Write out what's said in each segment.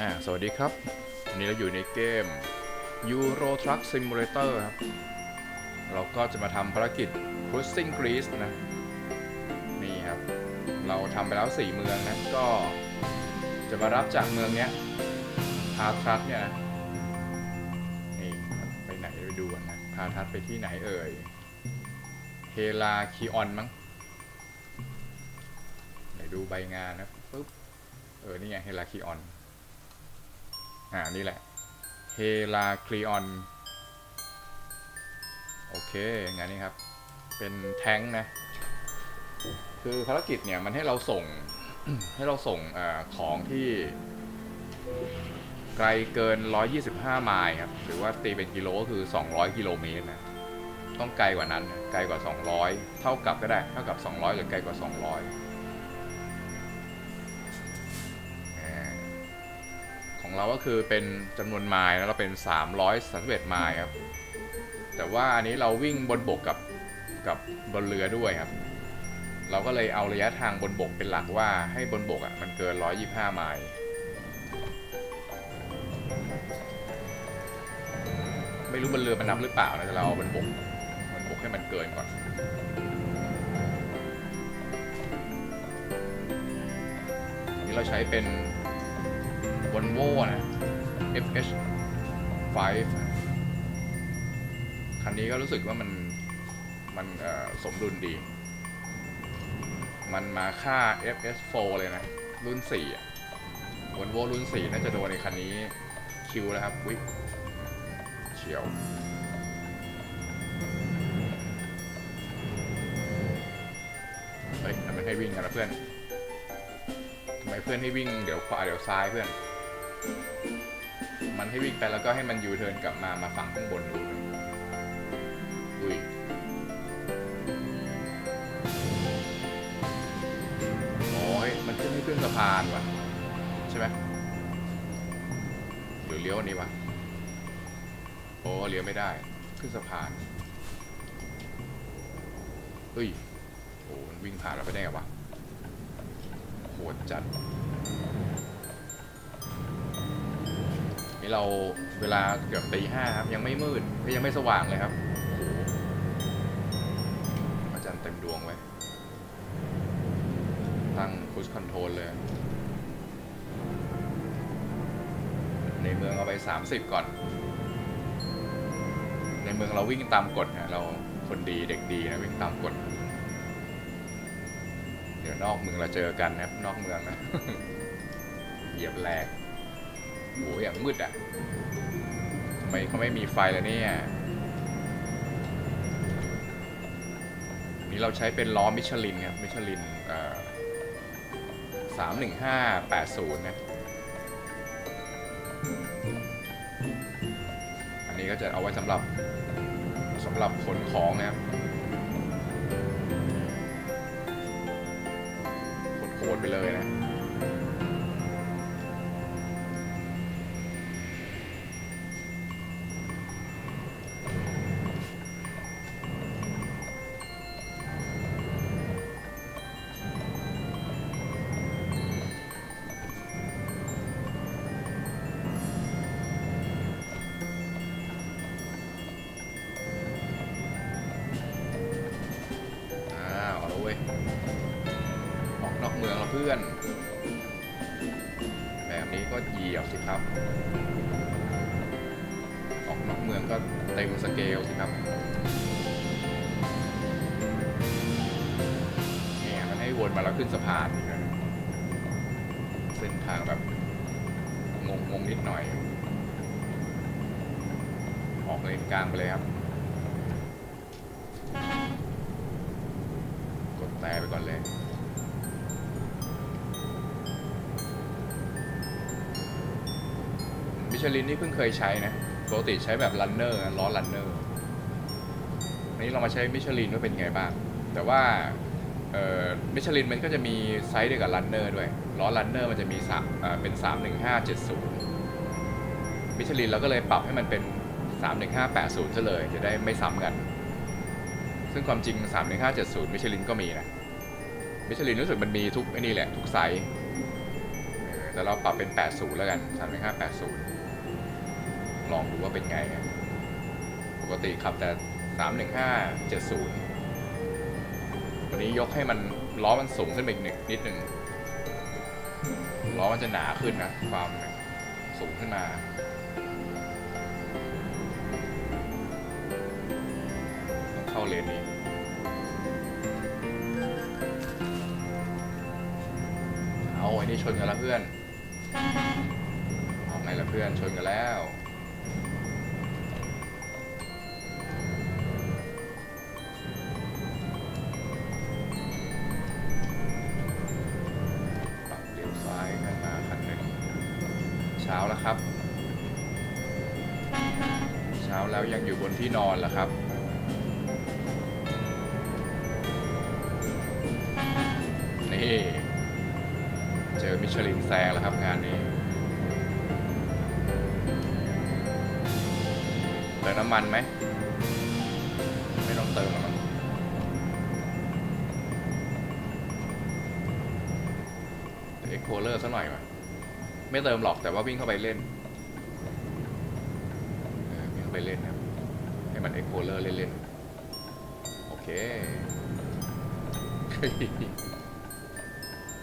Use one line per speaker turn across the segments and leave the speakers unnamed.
อ่าสวัสดีครับวันนี้เราอยู่ในเกม Euro Truck Simulator ครับ เราก็จะมาทำภารกิจ Cruising Greece นะ นี่ครับ เราทำไปแล้ว 4 เมืองนะ ก็จะมารับจากเมืองเนี้ยพาทัสเนี่ยนะนี่ครับไปไหนไปดูนะพาทัสไปที่ไหนเอ่ยเฮลาคีออนมั้งไหนดูใบงานนะปุ๊บเออนี่ไงเฮลาคีออน อ่า นี่แหละเฮลาคลีออน โอเคงั้นนี่ครับ เป็นแท้งนะ คือภารกิจเนี่ยมันให้เราส่ง ให้เราส่งอของที่ ไกลเกิน 125 ไมล์ครับ หรือว่าตีเป็นกิโลก็คือ 200 กิโลเมตรนะต้องไกลกว่านั้น ไกลกว่า 200 เท่ากับก็ได้ เท่ากับ 200 หรือไกลกว่า 200 ของเราก็คือเป็นจำนวนไมล์แล้วเราเป็น 331ไมล์ครับ แต่ว่าอันนี้เราวิ่งบนบกกับกับบนเรือด้วยครับ เราก็เลยเอาระยะทางบนบกเป็นหลักว่าให้บนบกอะมันเกิน 125 ไมล์ไม่รู้บนเรือมันนับหรือเปล่านะแต่เราเอาบนบกบนบกให้มันเกินก่อนนี่เราใช้เป็น Volvo นะ FH 5คันนี้ก็รู้สึกว่ามันมันสมดุลดี มันมาค่า FS4 เลยนะ รุ่น4อะ Volvo รุ่น 4 น่าจะโดนในคันนี้คิวแล้วครับวิเฉียวเฮ้ยทำไมให้วิ่งกันนะเพื่อนทำไมเพื่อนให้วิ่งเดี๋ยวขวาเดี๋ยวซ้ายเพื่อน มันให้วิ่งไปแล้วก็ให้มันยูเทิร์นกลับมามาฝั่งข้างบนดูเลยอุ้ยโอ้ยมันขึ้นให้ขึ้นสะพานว่ะ ใช่ไหมหรือเลี้ยวอันนี้วะโอ้เลี้ยวไม่ได้ ขึ้นสะพานเฮ้ยโอ้มันวิ่งผ่านเราไปได้ไงวะโหดจัด นี่เราเวลาเกือบตีห้าครับ ยังไม่มืดก็ยังไม่สว่างเลยครับอาจารย์เต็มดวงไว้ตั้งคูสคอนโทรลเลย ในเมืองเอาไป 30 ก่อน ในเมืองเราวิ่งตามกฎนะเราคนดีเด็กดีนะวิ่งตามกฎเดี๋ยวนอกเมืองเราเจอกันนะครับ นอกเมืองนะ เหยียบแหลก โอ้ยอย่างมืดอะทำไมเขาไม่มีไฟแล้วเนี่ยนี่เราใช้เป็นล้อมิชลินครับมิชลินสามหนึ่งห้าแปดศูนย์นะอันนี้ก็จะเอาไว้สำหรับสำหรับขนของนะครับขนโขดไปเลยนะ งงนิดหน่อย ออกเลนกลางไปเลยครับ กดแต่ไปก่อนเลยมิชลินนี่เพิ่งเคยใช้นะปกติใช้แบบรันเนอร์ล้อรันเนอร์อันนี้เรามาใช้มิชลินว่าเป็นไงบ้าง แต่ว่ามิชลินมันก็จะมีไซส์เดียวกับรันเนอร์ด้วย ล้อรันเนอร์มันจะมีสามเป็น 31570 มิชลินเราก็เลยปรับให้มันเป็น 31580ซะเลย จะได้ไม่ซ้ำกัน ซึ่งความจริง 31570 มิชลินก็มีนะ มิชลินรู้สึกมันมีทุกไอ้นี่แหละ ทุกไซส์แต่เราปรับเป็น 80 แล้วกัน 315 80 ลองดูว่าเป็นไงปกติขับแต่ 315 70 วันนี้ยกให้มันล้อมันสูงขึ้นไปอีกนิดนิดหนึ่ง ล้อมันจะหนาขึ้นนะ ความสูงขึ้นมา ต้องเข้าเลนนี้เอาไอ้นี่ชนกันแล้วเพื่อนเอาไงล่ะเพื่อนชนกันแล้ว ที่นอนเหรอครับ นี่เจอมิชลินแซงแล้วครับงานนี้เติมน้ำมันไหม ไม่ต้องเติมหรอกมั้งเอ็กโคเลอร์ซะหน่อยวะไม่เติมหรอกแต่ว่าวิ่งเข้าไปเล่นเออวิ่งเข้าไปเล่นครับให้มันเอ็ก โคเลอร์เล่นๆ โอเค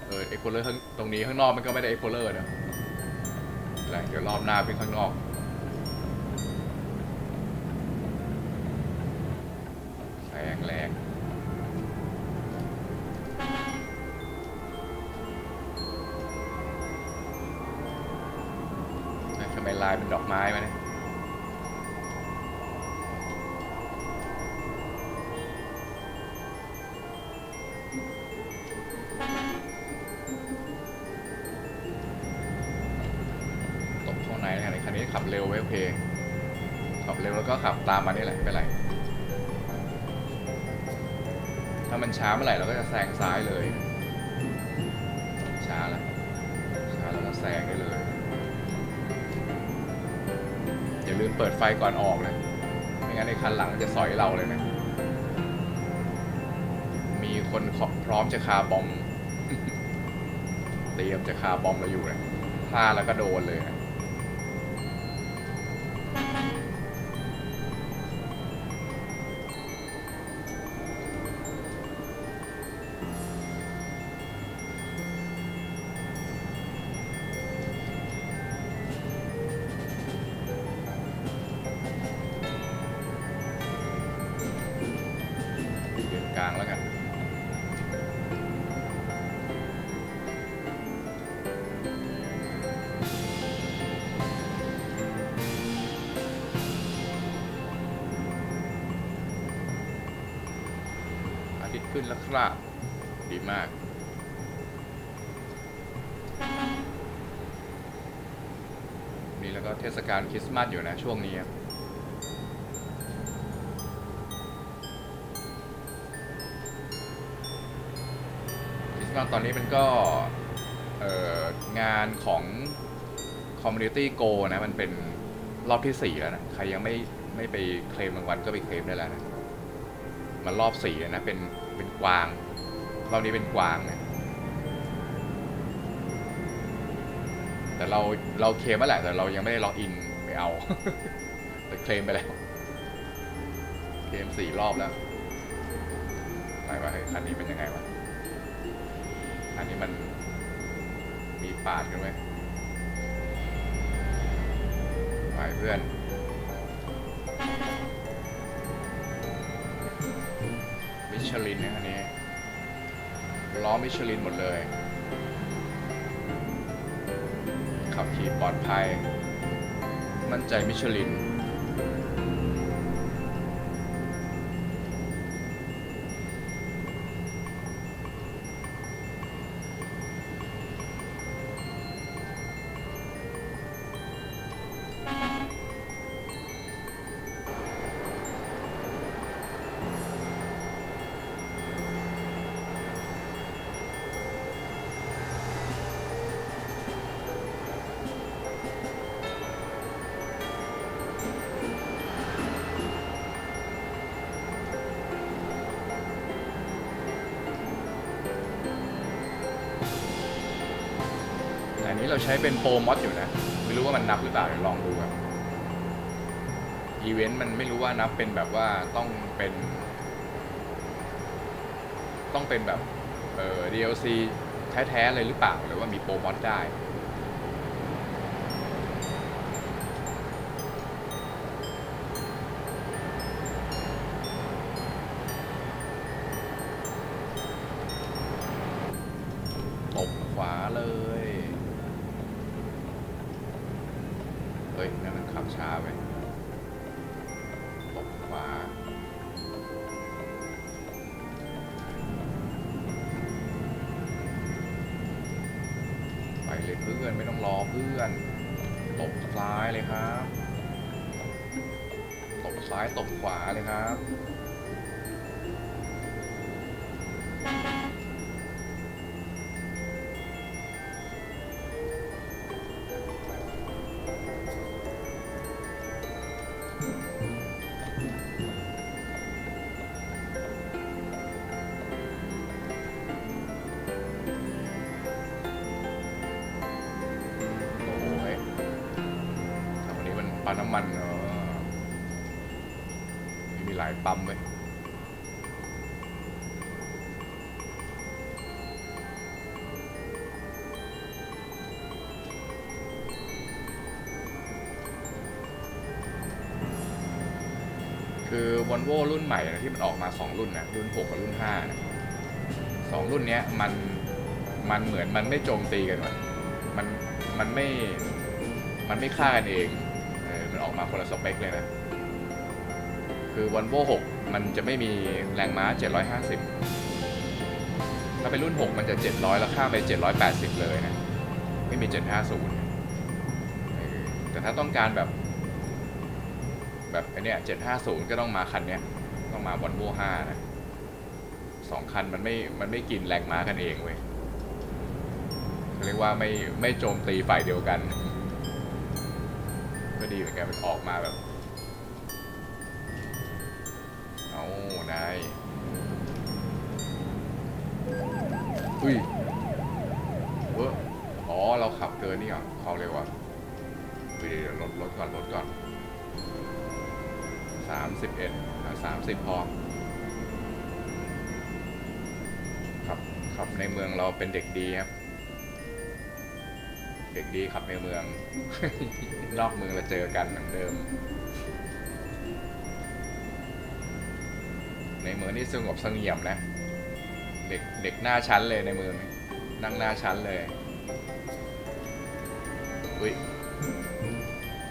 เออเอ็กโคเลอร์ข้งตรงนี้ข้างนอกมันก็ไม่ได้เอ็กโคเลอร์นะแล้วเดี๋ยวรอบหน้าเป็นข้างนอก ขับเร็วไว้โอเค ขับเร็วแล้วก็ขับตามมานี่แหละไม่เป็นไร ถ้ามันช้าเมื่อไหร่เราก็จะแซงซ้ายเลย ช้าแล้วช้าแล้วก็แซงได้เลย อย่าลืมเปิดไฟก่อนออกนะไม่งั้นในคันหลังจะสอยเราเลยนะ มีคนพร้อมจะคาบอมเตรียมจะคาบอมเราอยู่นะพลาดแล้วก็โดนเลยนะ มาก นี่แล้วก็เทศกาลคริสต์มาสอยู่นะช่วงนี้ครับคริสต์มาสตอนนี้มันก็เอ่องานของ Community Go นะ มันเป็นรอบที่ 4 แล้วนะ ใครยังไม่ไม่ไปเคลมรางวัลก็ไปเคลมได้แล้วนะ มันรอบ4แล้วนะ เป็นเป็นกวาง รอบนี้เป็นกวางนะแต่เราเราเคลมมาแหละแต่เรายังไม่ได้ล็อกอินไปเอา แต่เคลมไปแล้วเคลมสี่รอบแล้วไรวะเฮ้ยคันนี้เป็นยังไงวะอันนี้มันมีปาดกันไหมไปเพื่อนมิชลินนะอันนี้ ล้อมิชลินหมดเลย ขับขี่ปลอดภัย มั่นใจมิชลิน เราใช้เป็นโปรมอดอยู่นะ ไม่รู้ว่ามันนับหรือเปล่าเดี๋ยวลองดูครับอีเวนต์มันไม่รู้ว่านับเป็นแบบว่าต้องเป็น ต้องเป็นแบบเอ่อ DLC แท้ ๆ เลยหรือเปล่า หรือว่ามีโปรมอดได้ นนี้มันปั๊มน้ำมันเออมีหลายปั๊มเลยคือวอลโวรุ่นใหม่นะที่มันออกมา 2 รุ่นนะรุ่น 6 กับรุ่น5นะสองรุ่นเนี้ยมันมันเหมือนมันไม่โจมตีกันว่ะมันมันไม่มันไม่ฆ่ากันเองเออ มาคนละสเปคเลยนะ คือวันโว6มันจะไม่มีแรงม้า 750 ถ้าเป็นรุ่น 6 มันจะ 700 แล้วข้ามไป 780 เลยนะ ไม่มี 750 แต่ถ้าต้องการแบบ แบบไอเนี้ย750 ก็ต้องมาคันเนี้ย ต้องมาวันโว5นะสองคันมันไม่ มันไม่กินแรงม้ากันเองเว้ยเรียกว่าไม่ ไม่โจมตีฝ่ายเดียวกัน ก็ดีเหมือนกันมันออกมาแบบ เอานายอุ้ยเวออ๋อ เราขับเกินนี่เหรอเขาเร็วอะเดี๋ยวเดี๋ยวลดลดก่อนลดก่อนสามสิบเอ็ดสามสิบพอขับขับในเมืองเราเป็นเด็กดีครับ เด็กดีขับในเมือง นอกเมืองเราเจอกันเหมือนเดิม ในเมืองนี่สงบเสงี่ยมนะ เด็กเด็กหน้าชั้นเลยในเมืองนั่งหน้าชั้นเลยอุ้ย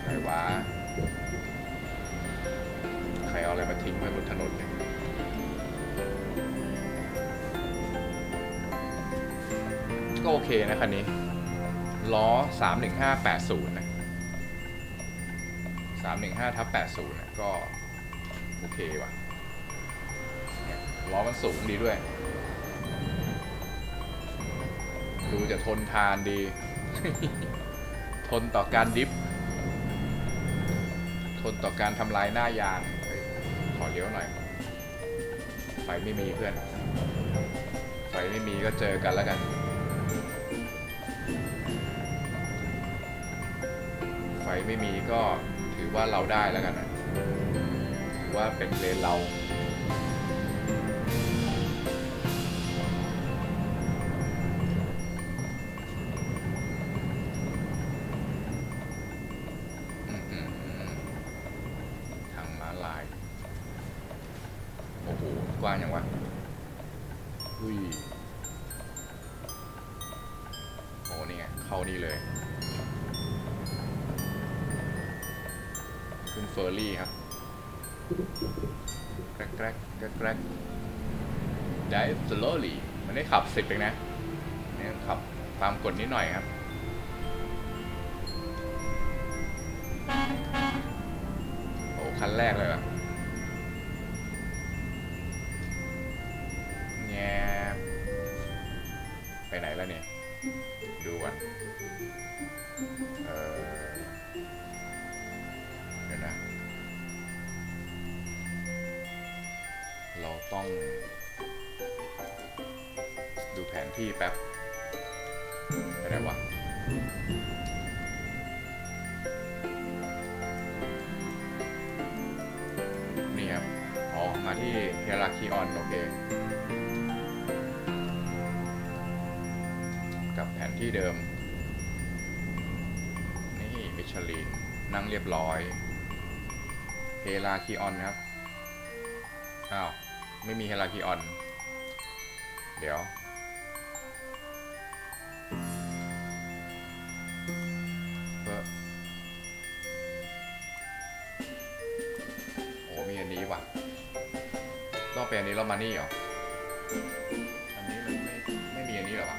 ใครวะใครเอาอะไรมาทิ้งไว้บนถนนเนี่ยก็โอเคนะคันนี้ ล้อ 31580นะ315ทับ80นะก็ โอเคว่ะเนี่ยล้อมันสูงดีด้วย ดูจะทนทานดี ทนต่อการดิฟ ทนต่อการทำลายหน้ายาง ขอเลี้ยวหน่อย ไฟไม่มีเพื่อน ไฟไม่มีก็เจอกันแล้วกัน ไฟไม่มีก็ถือว่าเราได้แล้วกันนะถือว่าเป็นเลนเรา คันแรกเลยเหรอแงไปไหนแล้วเนี่ย ดูก่อนเออเดี๋ยวนะ เราต้อง ดูแผนที่แป๊บ อนโอเคกับแผนที่เดิม นี่มิชลินนั่งเรียบร้อยเฮราคีออนครับ อ้าว ไม่มีเฮราคีออน เดี๋ยว เป็นอันนี้แล้วมานี่เหรอ อันนี้มันไม่ไม่มีอันนี้หรอวะ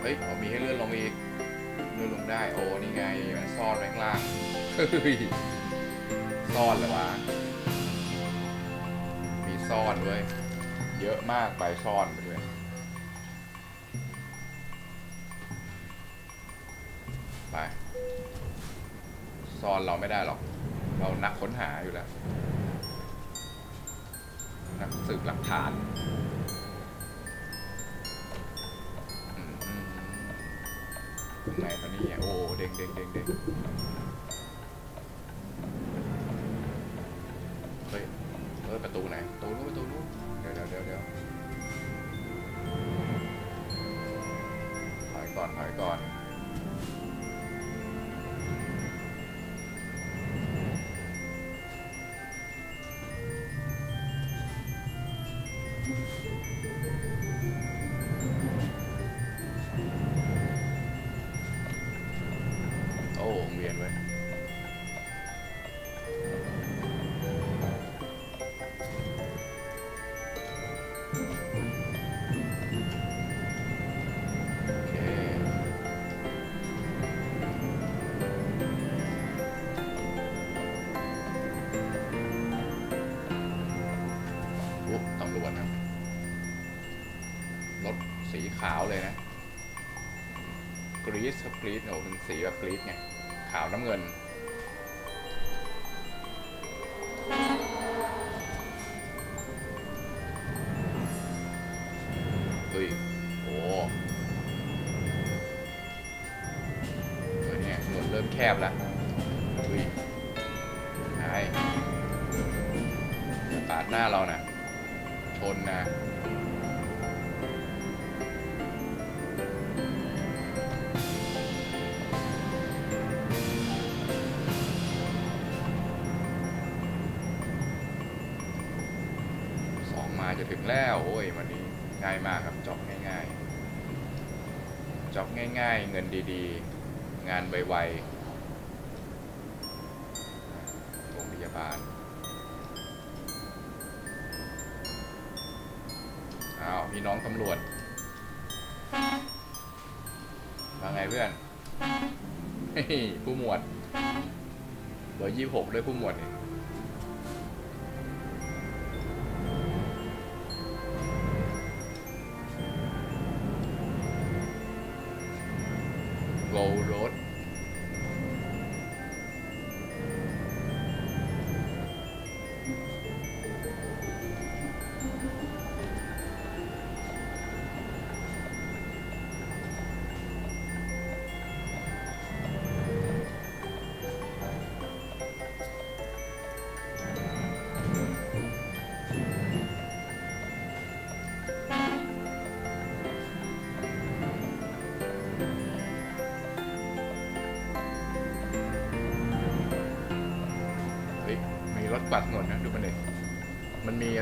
เฮ้ยผมมีให้เลื่อนลงอีก เลื่อนลงได้ โอ้ นี่ไง มันซ่อนไว้ข้างล่างเฮ้ยซ่อนเหรอวะ มีซ่อนด้วย เยอะมากใบซ่อนไปด้วย ไป ซ่อนเราไม่ได้หรอก เรานักค้นหาอยู่แล้ว หลักฐานอืมอืมตรงไหนตอนนี้โอ้เด้งเด้งเด้งเด้งาวเลยนะกรีซกรีซโอ้เป็นสีแบบกรีซไงขาวน้ำเงิน จะถึงแล้วโอ้ยวันนี้ง่ายมากครับจ็อบง่ายๆจ็อบง่าย ๆ เงินดีๆ งานไวๆโรงพยาบาลอ้าวพี่น้องตำรวจว่าไงเพื่อนผู้หมวดเบอร์ยี่หกด้วยผู้หมวดเนี่โ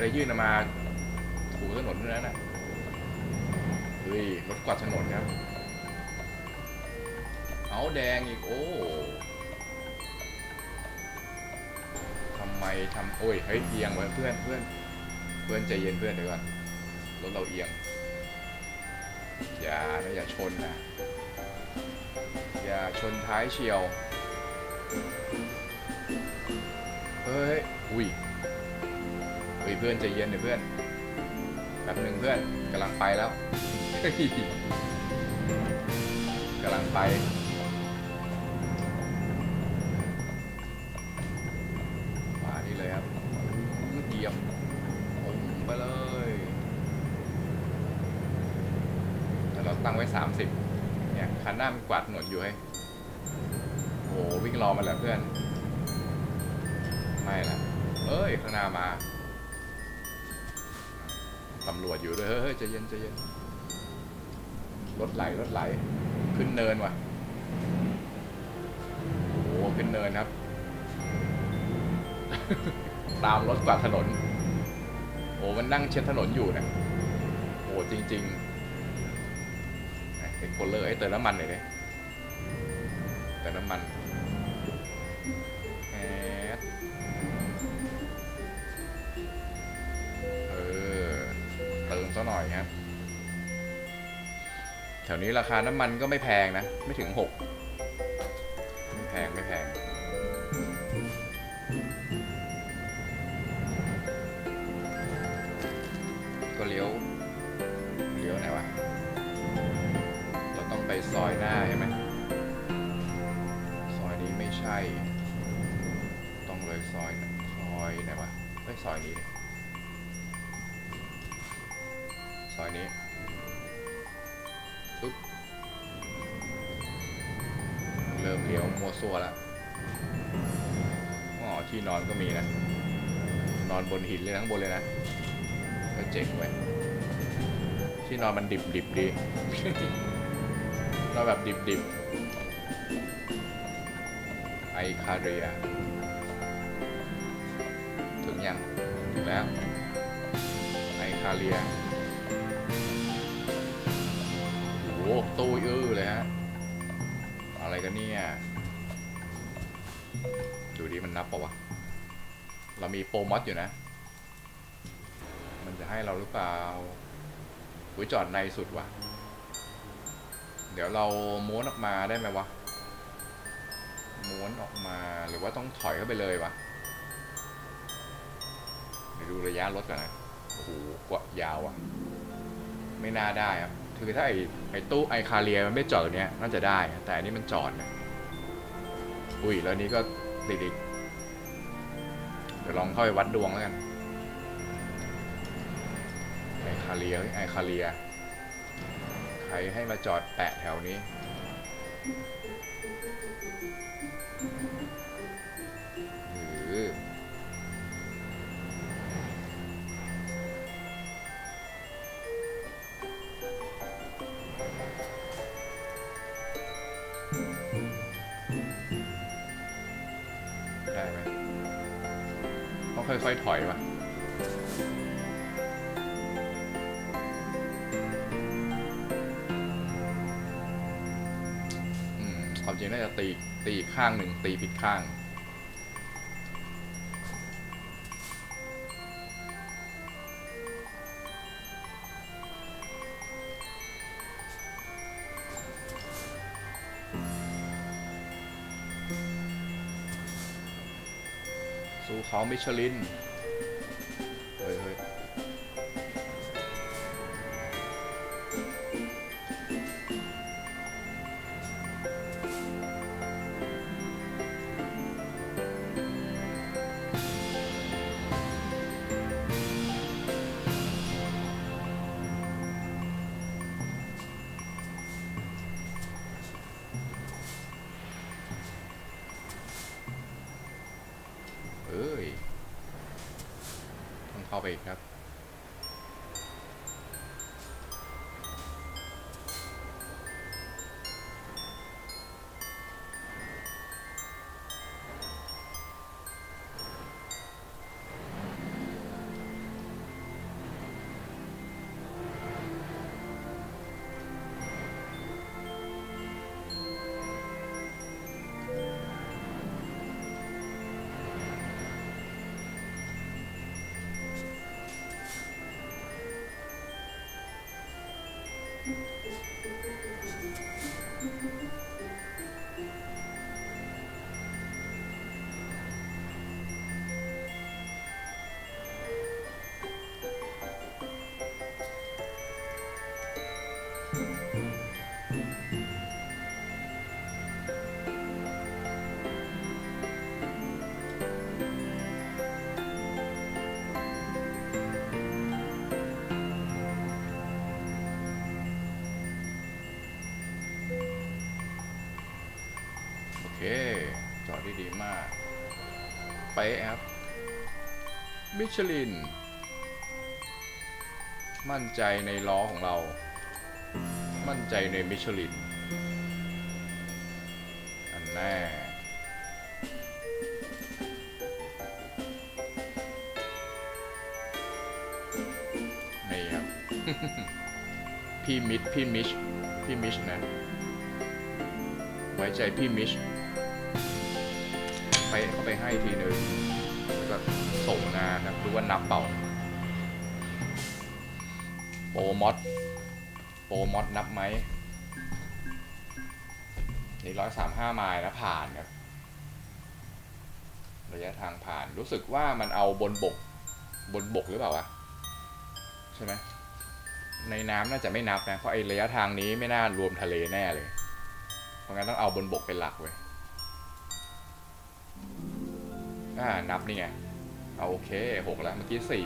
อะไรยื่นออกมาถูถนนด้วยนะน่ะเฮ้ยรถกวาดถนนครับเอาแดงอีกโอ้ทำไมทำโอ้ยเฮ้ยเอียงไว้เพื่อนเพื่อนเพื่อนใจเย็นเพื่อนเดี๋ยวก่อนรถเราเอียงอย่านะอย่าชนนะอย่าชนท้ายเฉียวเฮ้ยอุ้ย เฮ้ยเพื่อนใจเย็นเดี๋ยวเพื่อนแป๊บหนึ่งเพื่อนกำลังไปแล้วกำลังไปมานี่เลยครับเหยียบผมไปเลยแต่เราตั้งไว้ 30 เนี่ยคันหน้ามันกวาดถนนอยู่ให้ยโอ้โหวิ่งรอมาแล้วเพื่อน ไม่ละเอ้ย ข้างหน้ามา ตำรวจอยู่ด้วยเฮ้ยเฮ้ยใจเย็นใจเย็นรถไหลรถไหล ขึ้นเนินว่ะโอ้ขึ้นเนินครับ ตามรถกว่าถนน โอ้มันนั่งเช็ดถนนอยู่นะโอ้จริงๆเอ็กโคเลอร์ให้เติมน้ำมันหน่อยดิเติมน้ำมันแอด หน่อยครับ แถวนี้ราคาน้ำมันก็ไม่แพงนะ ไม่ถึงหกไม่แพงไม่แพงก็เลี้ยวเลี้ยวไหนวะ เราต้องไปซอยหน้าใช่ไหมซอยนี้ไม่ใช่ ต้องเลยซอยนะซอยไหนวะเฮ้ยซอยนี้ดิซอย นี้ปึ๊บเริ่มเลี้ยวมัวซัวแล้วอ๋อที่นอนก็มีนะ นอนบนหินเลยนะข้งบนเลยนะ ก็เจ๋งเว้ยที่นอนมันดิบดิบดีนอนแบบดิบดิบไอคาเรีย ถึงยัง ถึงแล้ว ไอคาเรีย ตู้อื้อเลยฮะ อะไรกันเนี่ย ดูดิมันนับปะวะ เรามีโปรมอดอยู่นะ มันจะให้เราหรือเปล่าอุ้ยจอดในสุดวะเดี๋ยวเราม้วนออกมาได้ไหมวะ ม้วนออกมาหรือว่าต้องถอยเข้าไปเลยวะเดี๋ยวดูระยะรถก่อนนะ โอ้โหกว่ายาวอะไม่น่าได้ครั บคือถ้าไอ้ไอ้ตู้ไอคาเรียมันไม่จอดตรงเนี้ยน่าจะได้ แต่อันนี้มันจอดนะอุ้ยแล้วนี้ก็ติดอีกเดี๋ยวลองเข้าไปวัดดวงแล้วกันไอคาเรียเฮ้ยไอคาเรีย ใครให้มาจอดแปะแถวนี้ อยๆถอยว่ะอืมความจริงน่าจะตีตีข้างหนึ่งตีผิดข้าง ของมิชลิน เข้าไปอีกครับ ไปะครับ มิชลิน มั่นใจในล้อของเรา มั่นใจในมิชลิน อันแน่นี่ครับ พี่มิดพี่มิช พี่มิชนะ ไว้ใจพี่มิช ไปเขาไปให้ทีหนึ่งแล้วก็ส่งงานนะดูว่านับเปล่าโปรมอดโปรมอดนับไหมนี่ร้อยสามห้าไมล์นะผ่านครับระยะทางผ่านรู้สึกว่ามันเอาบนบกบนบกหรือเปล่าวะใช่ไหมในน้ำน่าจะไม่นับนะ เพราะไอระยะทางนี้ไม่น่ารวมทะเลแน่เลย เพราะงั้นต้องเอาบนบกเป็นหลักเว้ย อ่านับนี่ไงเอาโอเคหกแล้วเมื่อกี้สี่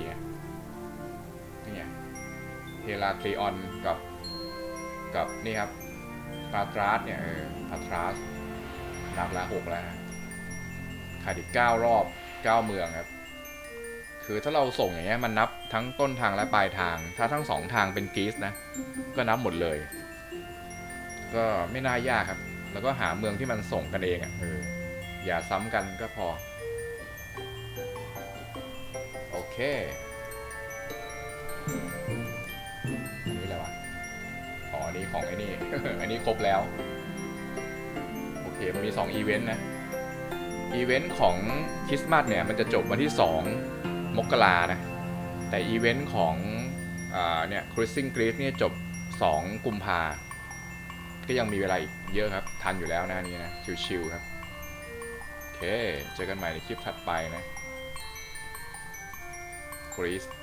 นี่ไงเฮลาคลีออนกับกับนี่ครับปาตราสเนี่ยเออปาตราสนับแล้วหกแล้วขาดอีกเก้ารอบเก้าเมืองครับ คือถ้าเราส่งอย่างเงี้ยมันนับทั้งต้นทางและปลายทาง ถ้าทั้งสองทางเป็นกรีซนะ ก็นับหมดเลย ก็ไม่น่ายากครับ แล้วก็หาเมืองที่มันส่งกันเองอะเอออย่าซ้ำกันก็พอ เคอันนี้อะไรวะ อ๋อ อันนี้ของไอ้นี่ อันนี้ครบแล้ว โอเค มันมี 2 อีเวนต์นะ อีเวนต์ของคริสต์มาสเนี่ย มันจะจบวันที่ 2 มกรานะ แต่อีเวนต์ของอเนี่ย Cruising Greece เนี่ยจบ 2 กุมภาก็ยังมีเวลาอีกเยอะครับ ทันอยู่แล้วนะนนี้นะ ชิวๆครับ โอเค เจอกันใหม่ในคลิปถัดไปนะ กรีซ